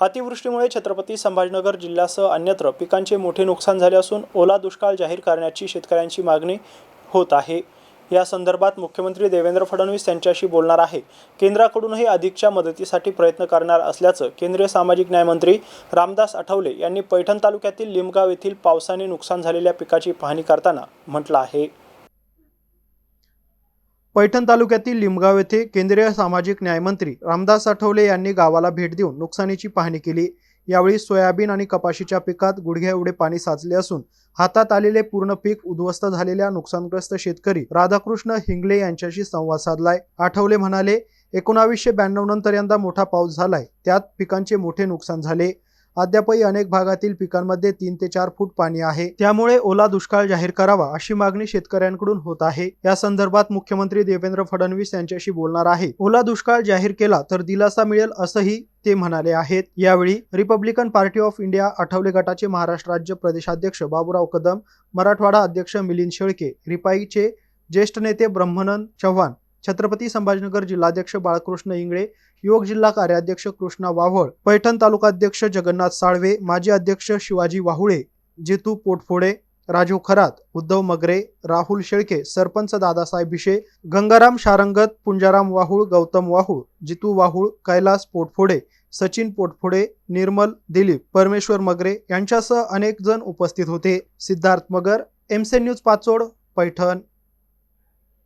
अतिवृष्टीमुळे छत्रपती संभाजीनगर जिल्ह्यासह अन्यत्र पिकांचे मोठे नुकसान झाले असून ओला दुष्काळ जाहीर करण्याची शेतकऱ्यांची मागणी होत आहे. या संदर्भात मुख्यमंत्री देवेंद्र फडणवीस यांच्याशी बोलणार आहे. केंद्राकडूनही अधिकच्या मदतीसाठी प्रयत्न करणार असल्याचं केंद्रीय सामाजिक न्याय मंत्री रामदास आठवले यांनी पैठण तालुक्यातील लिमगाव येथील पावसाने नुकसान झालेल्या पिकाची पाहणी करताना म्हटलं आहे. पैठण तालुक्यातील लिमगाव येथे केंद्रीय सामाजिक न्यायमंत्री रामदास आठवले यांनी गावाला भेट देऊन नुकसानीची पाहणी केली. यावेळी सोयाबीन आणि कपाशीच्या पिकात गुडघ्या एवढे पाणी साचले असून हातात आलेले पूर्ण पीक उद्ध्वस्त झालेल्या नुकसानग्रस्त शेतकरी राधाकृष्ण हिंगले यांच्याशी संवाद साधलाय. आठवले म्हणाले एकोणावीसशे ब्याण्णव नंतर यंदा मोठा पाऊस झालाय. त्यात पिकांचे मोठे नुकसान झाले. अद्यापही अनेक भागातील पिकांमध्ये तीन ते चार फूट पाणी आहे. त्यामुळे ओला दुष्काळ जाहीर करावा अशी मागणी शेतकऱ्यांकडून होत आहे. या संदर्भात मुख्यमंत्री देवेंद्र फडणवीस यांच्याशी बोलणार आहे. ओला दुष्काळ जाहीर केला तर दिलासा मिळेल असंही ते म्हणाले आहेत. यावेळी Republican party of India Athawale गटाचे महाराष्ट्र राज्य प्रदेशाध्यक्ष बाबूराव कदम मराठवाडा अध्यक्ष मिलिंद शेळके रिपाईचे ज्येष्ठ नेते ब्रह्मनंद चव्हाण छत्रपती संभाजीनगर जिल्हाध्यक्ष बाळकृष्ण इंगळे योग जिल्हा कार्याध्यक्ष कृष्णा वाव्हळ पैठण तालुकाध्यक्ष जगन्नाथ साळवे माजी अध्यक्ष शिवाजी वाहुळे जितू पोटफोडे राजू खरात उद्धव मगरे राहुल शेळके सरपंच दादासाहेब भिशे गंगाराम शारंगत पुंजाराम वाहुळ गौतम वाहुळ जितू वाहुळ कैलास पोटफोडे सचिन पोटफोडे निर्मल दिलीप परमेश्वर मगरे यांच्यासह अनेक जण उपस्थित होते. सिद्धार्थ मगर एमसे न्यूज पाचोड पैठण.